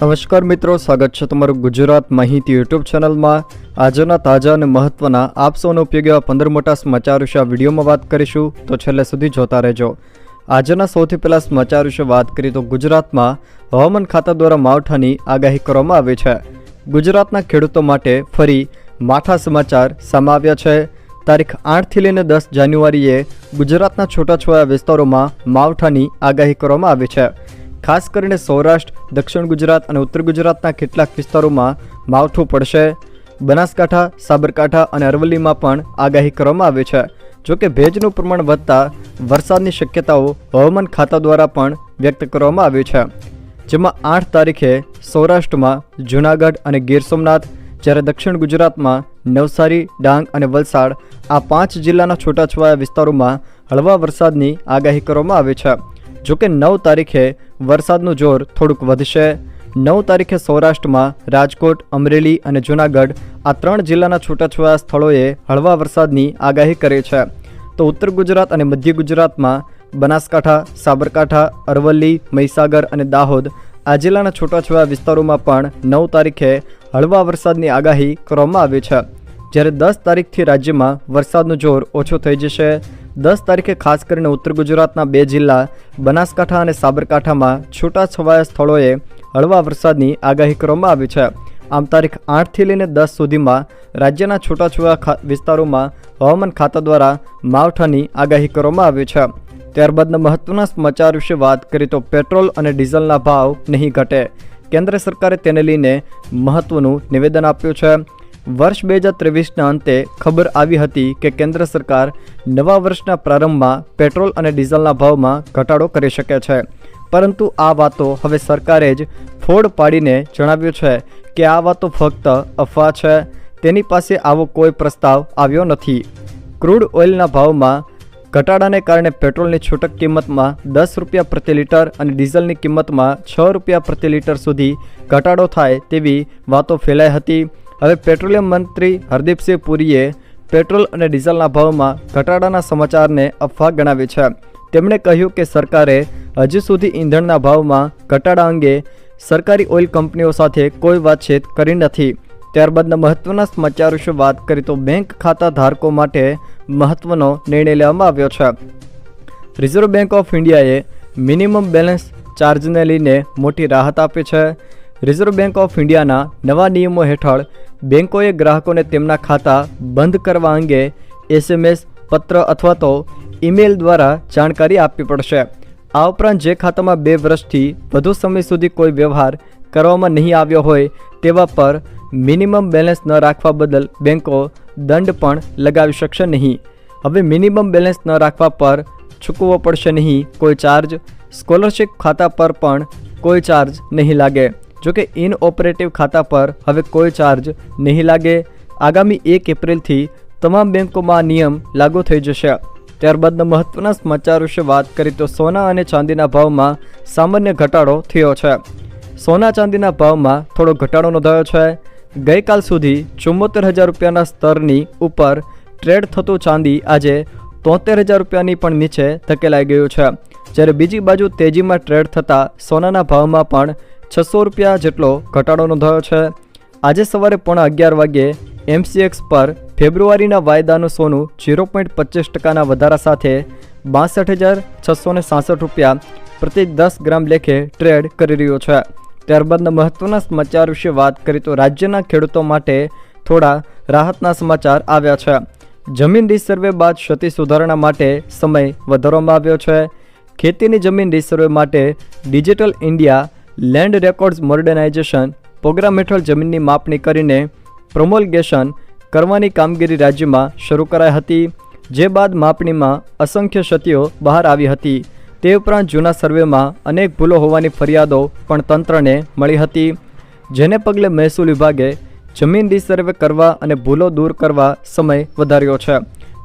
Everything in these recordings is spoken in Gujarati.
નમસ્કાર મિત્રો, સ્વાગત છે તમારું ગુજરાત માહિતી યુટ્યુબ ચેનલમાં. આજના તાજા અને મહત્વના આપ સૌનો ઉપયોગી એવા પંદર મોટા સમાચાર વિશે આ વિડીયોમાં વાત કરીશું, તો છેલ્લે સુધી જોતા રહેજો. આજના સૌથી પહેલાં સમાચાર વિશે વાત કરીએ તો ગુજરાતમાં હવામાન ખાતા દ્વારા માવઠાની આગાહી કરવામાં આવી છે. ગુજરાતના ખેડૂતો માટે ફરી માઠા સમાચાર સામે આવ્યા છે. તારીખ આઠથી લઈને દસ જાન્યુઆરીએ ગુજરાતના છૂટાછવાયા વિસ્તારોમાં માવઠાની આગાહી કરવામાં આવી છે. ખાસ કરીને સૌરાષ્ટ્ર, દક્ષિણ ગુજરાત અને ઉત્તર ગુજરાતના કેટલાક વિસ્તારોમાં માવઠું પડશે. બનાસકાંઠા, સાબરકાંઠા અને અરવલ્લીમાં પણ આગાહી કરવામાં આવી છે. જોકે ભેજનું પ્રમાણ વધતા વરસાદની શક્યતાઓ હવામાન ખાતા દ્વારા પણ વ્યક્ત કરવામાં આવી છે. જેમાં આઠ તારીખે સૌરાષ્ટ્રમાં જૂનાગઢ અને ગીર સોમનાથ, જ્યારે દક્ષિણ ગુજરાતમાં નવસારી, ડાંગ અને વલસાડ આ પાંચ જિલ્લાના છૂટાછવાયા વિસ્તારોમાં હળવા વરસાદની આગાહી કરવામાં આવી છે. જોકે નવ તારીખે વરસાદનું જોર થોડુંક વધશે. નવ તારીખે સૌરાષ્ટ્રમાં રાજકોટ, અમરેલી અને જૂનાગઢ આ ત્રણ જિલ્લાના છૂટાછવાયા સ્થળોએ હળવા વરસાદની આગાહી કરી છે. તો ઉત્તર ગુજરાત અને મધ્ય ગુજરાતમાં બનાસકાંઠા, સાબરકાંઠા, અરવલ્લી, મહીસાગર અને દાહોદ આ જિલ્લાના છૂટાછવાયા વિસ્તારોમાં પણ નવ તારીખે હળવા વરસાદની આગાહી કરવામાં આવી છે. જ્યારે દસ તારીખથી રાજ્યમાં વરસાદનું જોર ઓછું થઈ જશે દસ તારીખે ખાસ કરીને ઉત્તર ગુજરાતના બે જિલ્લા, બનાસકાંઠા અને સાબરકાંઠામાં છૂટાછવાયા સ્થળોએ હળવા વરસાદની આગાહી કરવામાં આવી છે. આમ તારીખ આઠથી લઈને દસ સુધીમાં રાજ્યના છૂટાછવાયા વિસ્તારોમાં હવામાન ખાતા દ્વારા માવઠાની આગાહી કરવામાં આવી છે. ત્યારબાદના મહત્વના સમાચાર વિશે વાત કરીએ તો પેટ્રોલ અને ડીઝલના ભાવ નહીં ઘટે. કેન્દ્ર સરકારે તેને લઈને મહત્વનું નિવેદન આપ્યું છે. વર્ષ બે હજાર ત્રેવીસના અંતે ખબર આવી હતી કે કેન્દ્ર સરકાર નવા વર્ષના પ્રારંભમાં પેટ્રોલ અને ડીઝલના ભાવમાં ઘટાડો કરી શકે છે. પરંતુ આ વાતો હવે સરકારે જ ફોડ પાડીને જણાવ્યું છે કે આ વાતો ફક્ત અફવા છે. તેની પાસે આવો કોઈ પ્રસ્તાવ આવ્યો નથી. ક્રૂડ ઓઇલના ભાવમાં ઘટાડાને કારણે પેટ્રોલની છૂટક કિંમતમાં દસ રૂપિયા પ્રતિ લીટર અને ડીઝલની કિંમતમાં છ રૂપિયા પ્રતિ લીટર સુધી ઘટાડો થાય તેવી વાતો ફેલાઈ હતી. હવે પેટ્રોલિયમ મંત્રી હરદીપસિંહ પુરીએ પેટ્રોલ અને ડીઝલના ભાવમાં ઘટાડાના સમાચારને અફવા ગણાવી છે. તેમણે કહ્યું કે સરકારે હજુ સુધી ઈંધણના ભાવમાં ઘટાડા અંગે સરકારી ઓઇલ કંપનીઓ સાથે કોઈ વાતચીત કરી નથી. ત્યારબાદના મહત્વના સમાચાર વિશે વાત કરીએ તો બેંક ખાતા ધારકો માટે મહત્વનો નિર્ણય લેવામાં આવ્યો છે. રિઝર્વ બેંક ઓફ ઇન્ડિયાએ મિનિમમ બેલેન્સ ચાર્જને લઈને મોટી રાહત આપી છે. રિઝર્વ બેંક ઓફ ઇન્ડિયાના નવા નિયમો હેઠળ બેંકોએ ગ્રાહકોને તેમના ખાતા બંધ કરવા અંગે એસએમએસ, પત્ર અથવા તો ઈમેલ દ્વારા જાણકારી આપવી પડશે. આ ઉપરાંત જે ખાતામાં બે વર્ષથી વધુ સમય સુધી કોઈ વ્યવહાર કરવામાં નહીં આવ્યો હોય તેવા પર મિનિમમ બેલેન્સ ન રાખવા બદલ બેંકો દંડ પણ લગાવી શકશે નહીં. હવે મિનિમમ બેલેન્સ ન રાખવા પર ચૂકવવો પડશે નહીં, કોઈ ચાર્જ. સ્કોલરશિપ ખાતા પર પણ કોઈ ચાર્જ નહીં લાગે. જોકે ઇન ઓપરેટિવ ખાતા પર હવે કોઈ ચાર્જ નહીં લાગે. આગામી એક એપ્રિલથી તમામ બેંકોમાં નિયમ લાગુ થઈ જશે. ત્યારબાદના મહત્વના સમાચાર વિશે વાત કરીએ તો સોના અને ચાંદીના ભાવમાં સામાન્ય ઘટાડો થયો છે. સોના ચાંદીના ભાવમાં થોડો ઘટાડો નોંધાયો છે. ગઈકાલ સુધી ચુમ્મોતેર હજાર રૂપિયાના સ્તરની ઉપર ટ્રેડ થતું ચાંદી આજે તોતેર હજાર રૂપિયાની પણ નીચે ધકેલાઈ ગયું છે. જ્યારે બીજી બાજુ તેજીમાં ટ્રેડ થતાં સોનાના ભાવમાં પણ છસો રૂપિયા જેટલો ઘટાડો નોંધાયો છે. આજે સવારે પોણા અગિયાર વાગ્યે એમસીએક્સ પર ફેબ્રુઆરીના વાયદાનું સોનું ઝીરો પોઈન્ટ પચીસ ટકાના વધારા સાથે બાસઠ હજાર છસો ને સાસઠ રૂપિયા પ્રતિ દસ ગ્રામ લેખે ટ્રેડ કરી રહ્યો છે. ત્યારબાદના મહત્વના સમાચાર વિશે વાત કરીએ તો રાજ્યના ખેડૂતો માટે થોડા રાહતના સમાચાર આવ્યા છે. જમીન રિસર્વે બાદ ક્ષતિ સુધારણા માટે સમય વધારવામાં આવ્યો છે. ખેતીની જમીન રિસર્વે માટે digital India land records modernisation programme હેઠળ જમીનની માપણી કરીને પ્રોમોલગેશન કરવાની કામગીરી રાજ્યમાં શરૂ કરાઈ હતી, જે બાદ માપણીમાં અસંખ્ય ક્ષતિઓ બહાર આવી હતી. તે ઉપરાંત જૂના સર્વેમાં અનેક ભૂલો હોવાની ફરિયાદો પણ તંત્રને મળી હતી, જેને પગલે મહેસૂલ વિભાગે જમીન રિસર્વે કરવા અને ભૂલો દૂર કરવા સમય વધાર્યો છે.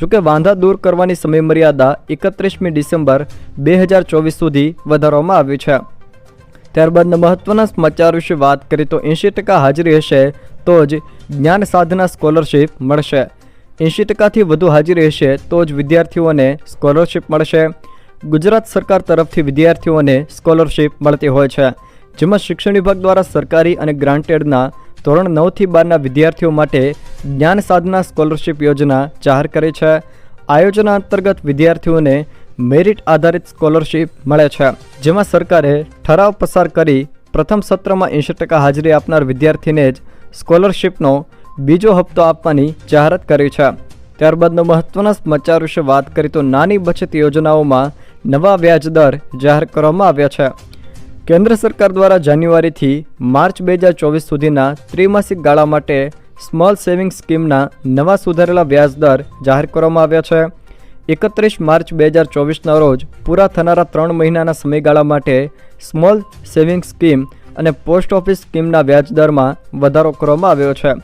જોકે વાંધા દૂર કરવાની સમયમર્યાદા એકત્રીસમી ડિસેમ્બર બે હજાર ચોવીસ સુધી વધારવામાં આવી છે. ત્યારબાદના મહત્વના સમાચાર વિશે વાત કરીએ તો એંશી ટકા હાજરી હશે તો જ જ્ઞાન સાધના સ્કોલરશિપ મળશે. એંશી ટકાથી વધુ હાજરી હશે તો જ વિદ્યાર્થીઓને સ્કોલરશિપ મળશે. ગુજરાત સરકાર તરફથી વિદ્યાર્થીઓને સ્કોલરશિપ મળતી હોય છે. જેમાં શિક્ષણ વિભાગ દ્વારા સરકારી અને ગ્રાન્ટેડના ધોરણ નવથી બારના વિદ્યાર્થીઓ માટે જ્ઞાન સાધના સ્કોલરશિપ યોજના જાહેર કરી છે. આ યોજના અંતર્ગત વિદ્યાર્થીઓને મેરિટ આધારિત સ્કોલરશિપ મળે છે, જેમાં સરકારે ઠરાવ પસાર કરી પ્રથમ સત્રમાં એંશી ટકા હાજરી આપનાર વિદ્યાર્થીને જ સ્કોલરશિપનો બીજો હપ્તો આપવાની જાહેરાત કરી છે. ત્યારબાદનો મહત્વના સમાચાર વિશે વાત કરીએ તો નાની બચત યોજનાઓમાં નવા વ્યાજ દર જાહેર કરવામાં આવ્યા છે. કેન્દ્ર સરકાર દ્વારા જાન્યુઆરીથી માર્ચ બે હજાર ચોવીસ સુધીના ત્રિમાસિક ગાળા માટે સ્મોલ સેવિંગ સ્કીમના નવા સુધારેલા વ્યાજદર જાહેર કરવામાં આવ્યા છે. એકત્રીસ માર્ચ બે હજાર ચોવીસના રોજ પૂરા થનારા ત્રણ મહિનાના સમયગાળા માટે સ્મોલ સેવિંગ સ્કીમ અને પોસ્ટ ઓફિસ સ્કીમના વ્યાજ દરમાં વધારો કરવામાં આવ્યો છે.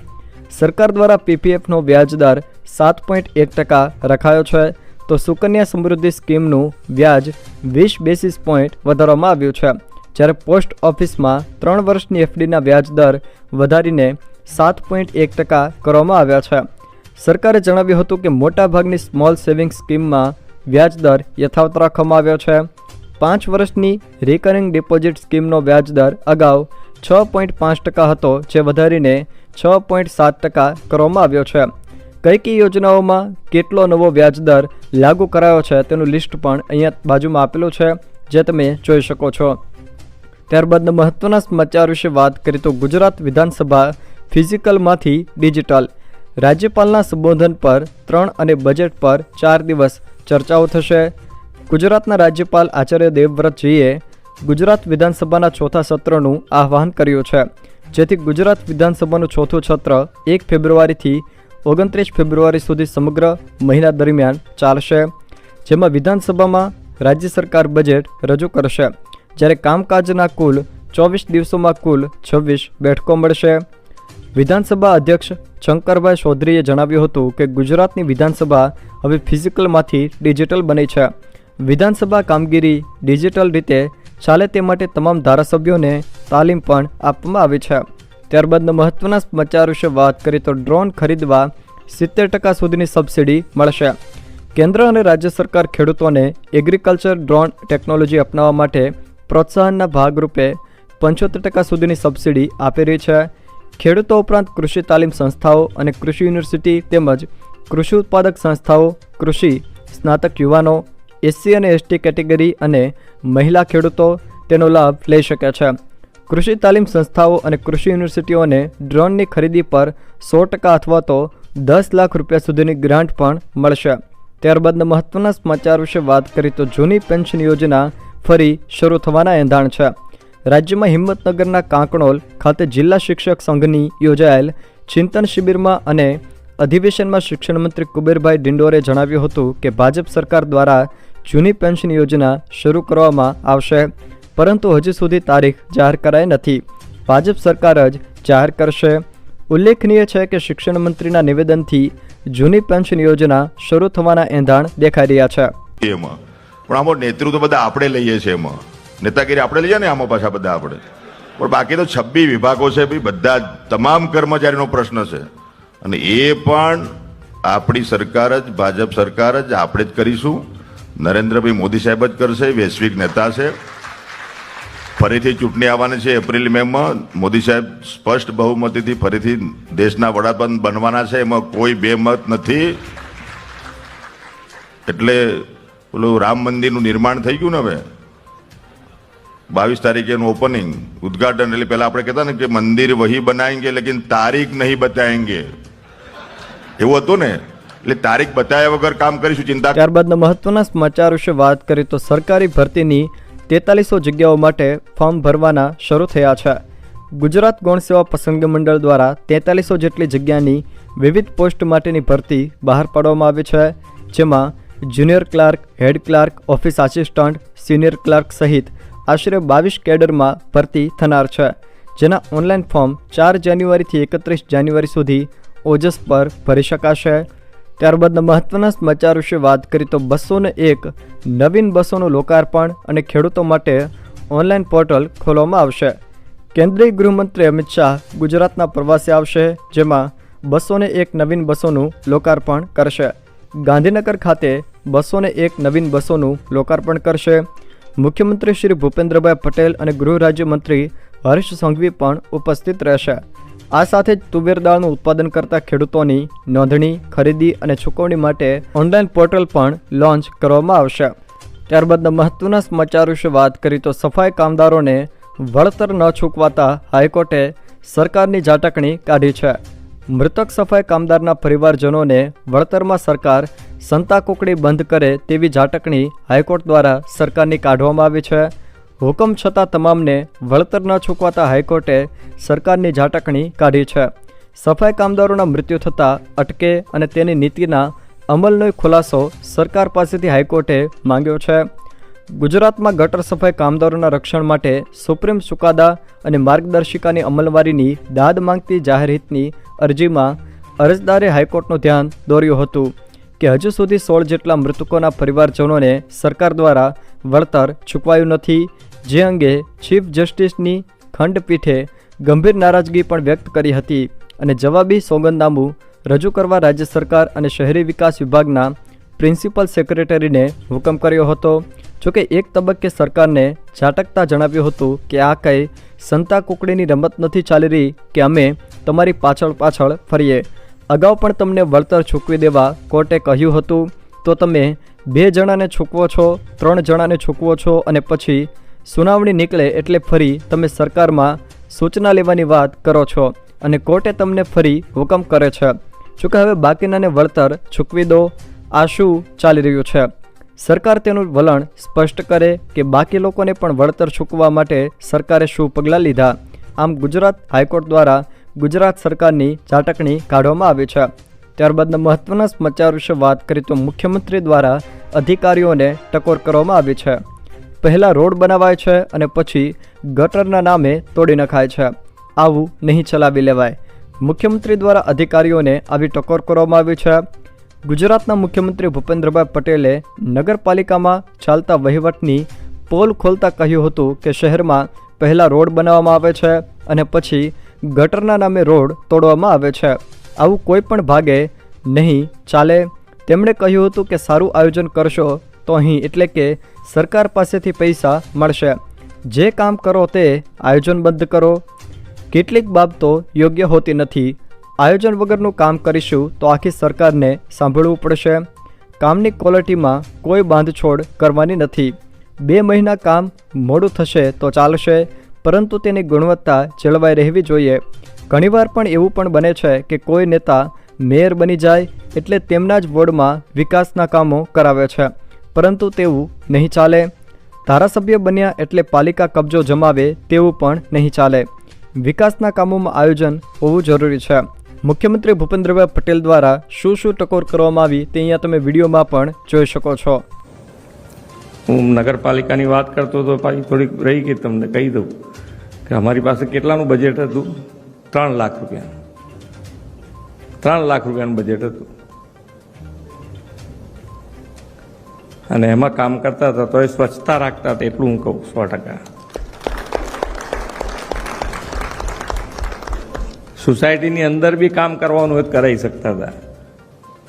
સરકાર દ્વારા પીપીએફનો વ્યાજદર સાત પોઈન્ટ એક ટકા રખાયો છે. તો સુકન્યા સમૃદ્ધિ સ્કીમનું વ્યાજ વીસ બેસિસ પોઈન્ટ વધારવામાં આવ્યું છે. જ્યારે પોસ્ટ ઓફિસમાં ત્રણ વર્ષની એફડીના વ્યાજ દર વધારીને સાત પોઈન્ટ એક ટકા કરવામાં આવ્યા છે. સરકારે જણાવ્યું હતું કે મોટાભાગની સ્મોલ સેવિંગ સ્કીમમાં વ્યાજ દર યથાવત રાખવામાં આવ્યો છે. પાંચ વર્ષની રિકરિંગ ડિપોઝિટ સ્કીમનો વ્યાજદર અગાઉ છ પોઈન્ટ પાંચ ટકા હતો, જે વધારીને છ પોઈન્ટ સાત ટકા કરવામાં આવ્યો છે. કઈ કઈ યોજનાઓમાં કેટલો નવો વ્યાજદર લાગુ કરાયો છે તેનું લિસ્ટ પણ અહીંયા બાજુમાં આપેલું છે, જે તમે જોઈ શકો છો. ત્યારબાદના મહત્વના સમાચાર વિશે વાત કરીએ તો ગુજરાત વિધાનસભા ફિઝિકલમાંથી ડિજિટલ રાજ્યપાલના સંબોધન પર ત્રણ અને બજેટ પર ચાર દિવસ ચર્ચાઓ થશે. ગુજરાતના રાજ્યપાલ આચાર્ય દેવવ્રતજીએ ગુજરાત વિધાનસભાના ચોથા સત્રનું આહ્વાન કર્યું છે. જેથી ગુજરાત વિધાનસભાનું ચોથું સત્ર એક ફેબ્રુઆરીથી ઓગણત્રીસ ફેબ્રુઆરી સુધી સમગ્ર મહિના દરમિયાન ચાલશે. જેમાં વિધાનસભામાં રાજ્ય સરકાર બજેટ રજૂ કરશે. જ્યારે કામકાજના કુલ ચોવીસ દિવસોમાં કુલ છવ્વીસ બેઠકો મળશે. વિધાનસભા અધ્યક્ષ શંકરભાઈ ચૌધરીએ જણાવ્યું હતું કે ગુજરાતની વિધાનસભા હવે ફિઝિકલમાંથી ડિજિટલ બની છે. વિધાનસભા કામગીરી ડિજિટલ રીતે ચાલે તે માટે તમામ ધારાસભ્યોને તાલીમ પણ આપવામાં આવી છે. ત્યારબાદના મહત્વના સમાચાર વિશે વાત કરીએ તો ડ્રોન ખરીદવા સિત્તેર ટકા સુધીની સબસિડી મળશે. કેન્દ્ર અને રાજ્ય સરકાર ખેડૂતોને એગ્રીકલ્ચર ડ્રોન ટેકનોલોજી અપનાવવા માટે પ્રોત્સાહનના ભાગરૂપે પંચોતેર ટકા સુધીની સબસિડી આપી રહી છે. ખેડૂતો ઉપરાંત કૃષિ તાલીમ સંસ્થાઓ અને કૃષિ યુનિવર્સિટી તેમજ કૃષિ ઉત્પાદક સંસ્થાઓ, કૃષિ, સ્નાતક યુવાનો એસસી અને એસટી કેટેગરી અને મહિલા ખેડૂતો તેનો લાભ લઈ શકે છે. કૃષિ તાલીમ સંસ્થાઓ અને કૃષિ યુનિવર્સિટીઓને ડ્રોનની ખરીદી પર સો ટકા અથવા તો દસ લાખ રૂપિયા સુધીની ગ્રાન્ટ પણ મળશે. ત્યારબાદના મહત્વના સમાચાર વિશે વાત કરીએ તો જૂની પેન્શન યોજના ફરી શરૂ થવાના એંધાણ છે. રાજ્યમાં હિંમતનગરના કાંકણોલ ખાતે જિલ્લા શિક્ષક સંઘની યોજાયેલ ચિંતન શિબિરમાં અને અધિવેશનમાં શિક્ષણ મંત્રી કુબેરભાઈ ડિંડોરે જણાવ્યું હતું કે ભાજપ સરકાર દ્વારા જૂની પેન્શન યોજના શરૂ કરવામાં આવશે, પરંતુ હજી સુધી તારીખ જાહેર કરાઈ નથી. ભાજપ સરકાર જ જાહેર કરશે. ઉલ્લેખનીય છે કે શિક્ષણ મંત્રીના નિવેદનથી જૂની પેન્શન યોજના શરૂ થવાના એંધાણ દેખાઈ રહ્યા છે. એમાં પણ આમાં નેતૃત્વ બધા આપણે લઈએ છીએ એમાં. નેતાગીરી આપણે લઈએ ને આમાં પાછા બધા આપણે. પણ બાકી તો છબ્બી વિભાગો છે ભાઈ, બધા તમામ કર્મચારીનો પ્રશ્ન છે. અને એ પણ આપણી સરકાર જ, ભાજપ સરકાર જ, આપણે જ કરીશું. નરેન્દ્રભાઈ મોદી સાહેબ જ કરશે, વૈશ્વિક નેતા છે. ફરીથી ચૂંટણી આવવાની છે એપ્રિલ મેમાં મોદી સાહેબ સ્પષ્ટ બહુમતીથી ફરીથી દેશના વડાપ્રધાન બનવાના છે. એમાં કોઈ બે મત નથી. એટલે પેલું રામ મંદિરનું નિર્માણ થઈ ગયું ને હવે? બાવીસ તારીખે એનું ઓપનિંગ ઉદઘાટન, એટલે પહેલાં આપણે કહેતા ને કે મંદિર વહી બનાવેંગે લેકિન તારીખ નહીં બતાવેંગે એવું હતું ને? એટલે તારીખ બતાવ્યા વગર કામ કરીશું, ચિંતા ત્યારબાદના મહત્વના સમાચાર વિશે વાત કરીએ તો સરકારી ભરતીની તેતાલીસો જગ્યાઓ માટે ફોર્મ ભરવાના શરૂ થયા છે. ગુજરાત ગૌણ સેવા પસંદગી મંડળ દ્વારા તેતાલીસો જેટલી જગ્યાની વિવિધ પોસ્ટ માટેની ભરતી બહાર પાડવામાં આવી છે, જેમાં junior clerk, head clerk, office assistant, senior clerk સહિત આશરે બાવીસ કેડરમાં ભરતી થનાર છે, જેના ઓનલાઈન ફોર્મ ચાર જાન્યુઆરીથી એકત્રીસ જાન્યુઆરી સુધી ઓજસ પર ભરી શકાશે. ત્યારબાદના મહત્વના સમાચાર વિશે વાત કરીએ તો બસોને એક નવીન બસોનું લોકાર્પણ અને ખેડૂતો માટે ઓનલાઈન પોર્ટલ ખોલવામાં આવશે. કેન્દ્રીય ગૃહમંત્રી અમિત શાહ ગુજરાતના પ્રવાસે આવશે, જેમાં બસોને એક નવીન બસોનું લોકાર્પણ કરશે. ગાંધીનગર ખાતે બસો એક નવીન બસોનું લોકાર્પણ કરશે. મુખ્યમંત્રી શ્રી ભૂપેન્દ્રભાઈ પટેલ અને ગૃહ રાજ્યમંત્રી હર્ષ સંઘવી પણ ઉપસ્થિત રહેશે. આ સાથે જ તુવેર દાળનું ઉત્પાદન કરતા ખેડૂતોની નોંધણી, ખરીદી અને ચૂકવણી માટે ઓનલાઈન પોર્ટલ પણ લોન્ચ કરવામાં આવશે. ત્યારબાદના મહત્વના સમાચાર વિશે વાત કરી તો સફાઈ કામદારોને વળતર ન ચૂકવાતા હાઈકોર્ટે સરકારની ઝાટકણી કાઢી છે. મૃતક સફાઈ કામદારના પરિવારજનોને વળતરમાં સરકાર સંતાકુકડી બંધ કરે તેવી ઝાટકણી હાઈકોર્ટ દ્વારા સરકારની કાઢવામાં આવી છે. હુકમ છતાં તમામને વળતર ન ચૂકવાતા હાઈકોર્ટે સરકારની ઝાટકણી કાઢી છે. સફાઈ કામદારોના મૃત્યુ થતાં અટકે અને તેની નીતિના અમલનો ખુલાસો સરકાર પાસેથી હાઈકોર્ટે માંગ્યો છે. ગુજરાતમાં ગટર સફાઈ કામદારોના રક્ષણ માટે સુપ્રીમ ચુકાદા અને માર્ગદર્શિકાની અમલવારીની દાદ માંગતી જાહેરહિતની અરજીમાં અરજદારે હાઈકોર્ટનું ધ્યાન દોર્યું હતું કે હજુ સુધી સોળ જેટલા મૃતકોના પરિવારજનોને સરકાર દ્વારા વળતર ચૂકવાયું નથી, જે અંગે ચીફ જસ્ટિસની ખંડપીઠે ગંભીર નારાજગી પણ વ્યક્ત કરી હતી અને જવાબી સોગંદનામું રજૂ કરવા રાજ્ય સરકાર અને શહેરી વિકાસ વિભાગના પ્રિન્સિપલ સેક્રેટરીને હુકમ કર્યો હતો. જોકે એક તબક્કે સરકારને ઝાટકતા જણાવ્યું હતું કે આ કંઈ સંતા કુકડીની રમત નથી ચાલી રહી કે અમે તમારી પાછળ પાછળ ફરીએ. અગાઉ પણ તમને વળતર ચૂકવી દેવા કોર્ટે કહ્યું હતું, તો તમે બે જણાને ચૂકવો છો, ત્રણ જણાને ચૂકવો છો અને પછી સુનાવણી નીકળે એટલે ફરી તમે સરકારમાં સૂચના લેવાની વાત કરો છો અને કોર્ટે તમને ફરી હુકમ કરે છે. જોકે હવે બાકીનાને વળતર ચૂકવી દો. આ શું ચાલી રહ્યું છે? સરકાર તેનું વલણ સ્પષ્ટ કરે કે બાકી લોકોને પણ વળતર ચૂકવવા માટે સરકારે શું પગલાં લીધા? આમ ગુજરાત હાઈકોર્ટ દ્વારા ગુજરાત સરકારની ઝાટકણી કાઢવામાં આવી છે. ત્યારબાદના મહત્વના સમાચાર વિશે વાત કરી તો મુખ્યમંત્રી દ્વારા અધિકારીઓને ટકોર કરવામાં આવી છે. પહેલાં રોડ બનાવાય છે અને પછી ગટરના નામે તોડી નખાય છે. આવું નહીં ચલાવી લેવાય. મુખ્યમંત્રી દ્વારા અધિકારીઓને આવી ટકોર કરવામાં આવી છે. ગુજરાતના મુખ્યમંત્રી ભૂપેન્દ્રભાઈ પટેલે નગરપાલિકામાં ચાલતા વહીવટની પોલ ખોલતા કહ્યું હતું કે શહેરમાં પહેલાં રોડ બનાવવામાં આવે છે અને પછી ગટરના નામે રોડ તોડવામાં આવે છે. આવું કોઈ પણ ભાગે નહીં ચાલે. તેમણે કહ્યું હતું કે સારું આયોજન કરશો તો અહીં એટલે કે સરકાર પાસેથી પૈસા મળશે. જે કામ કરો તે આયોજનબદ્ધ કરો. કેટલીક બાબતો યોગ્ય હોતી નથી. આયોજન વગરનું કામ કરીશું તો આખી સરકારને સાંભળવું પડશે. કામની ક્વોલિટીમાં કોઈ બાંધછોડ કરવાની નથી. બે મહિના કામ મોડું થશે તો ચાલશે, પરંતુ તેની ગુણવત્તા જળવાઈ રહેવી જોઈએ. ઘણીવાર પણ એવું પણ બને છે કે કોઈ નેતા મેયર બની જાય એટલે તેમના જ વોર્ડમાં વિકાસના કામો કરાવે છે, પરંતુ તેવું નહીં ચાલે. ધારાસભ્ય બન્યા એટલે પાલિકા કબજો જમાવે તેવું પણ નહીં ચાલે. વિકાસના કામોમાં આયોજન હોવું જરૂરી છે. મુખ્યમંત્રી ભૂપેન્દ્રભાઈ પટેલ દ્વારા શું શું ટકોર કરવામાં આવી તે અહીંયા તમે વિડીયોમાં પણ જોઈ શકો છો. હું નગરપાલિકાની વાત કરતો તો પાછી થોડીક રહી ગઈ તમને કહી દઉં કે અમારી પાસે કેટલાનું બજેટ હતું? ત્રણ લાખ રૂપિયા ત્રણ લાખ રૂપિયાનું બજેટ હતું. અને એમાં કામ કરતા હતા તો એ સ્વચ્છતા રાખતા હતા એટલું હું કહું સો ટકા. સોસાયટીની અંદર બી કામ કરવાનું હોય કરાવી શકતા હતા.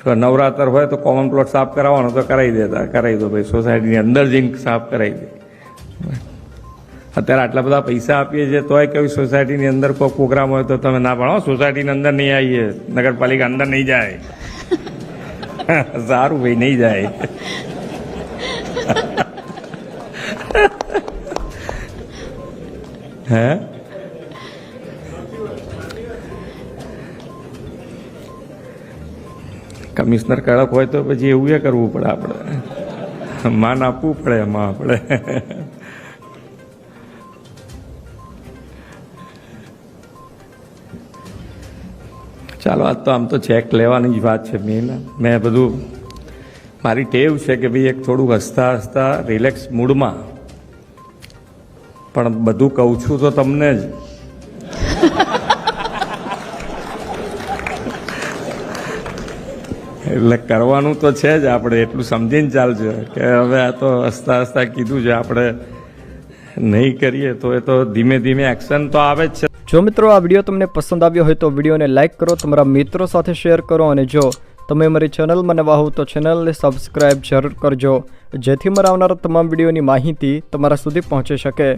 જો નવરાત્ર હોય તો કોમન પ્લોટ સાફ કરાવવાનો તો કરાવી દેતા કરાવી દો ભાઈ. સોસાયટીની અંદર જઈને સાફ કરાવી દે. અત્યારે આટલા બધા પૈસા આપીએ છીએ તોય કેવી સોસાયટીની અંદર કોઈ પ્રોગ્રામ હોય તો તમે ના પાડો. સોસાયટીની અંદર નહીં આવીએ, નગરપાલિકા અંદર નહીં જાય. સારું ભાઈ, નહીં જાય. હે? કમિશનર કડક હોય તો પછી એવું એ કરવું પડે આપણે. માન આપવું પડે એમાં આપણે. ચાલો, આજ તો આમ તો ચેક લેવાની જ વાત છે મેન મેં બધું, મારી ટેવ છે કે ભાઈ એક થોડું હસતા હસતા રિલેક્સ મૂડમાં પણ બધું કહું છું તો તમને જ. એટલે કરવાનું તો છે જ, આપણે એટલું સમજીને ચાલજો. કે હવે આ તો હસતા હસતા કીધું છે, આપણે નહીં કરીએ, તો એ તો ધીમે ધીમે એક્શન તો આવે જ છે. જો મિત્રો આ વીડિયો તમને પસંદ આવ્યો હોય તો વિડીયોને લાઇક કરો, તમારા મિત્રો સાથે શેર કરો, અને જો તમે મારી ચેનલમાં નવા હો તો ચેનલને સબસ્ક્રાઈબ જરૂર કરજો, જેથી મારા આવનારા તમામ વિડીયોની માહિતી તમારા સુધી પહોંચી શકે.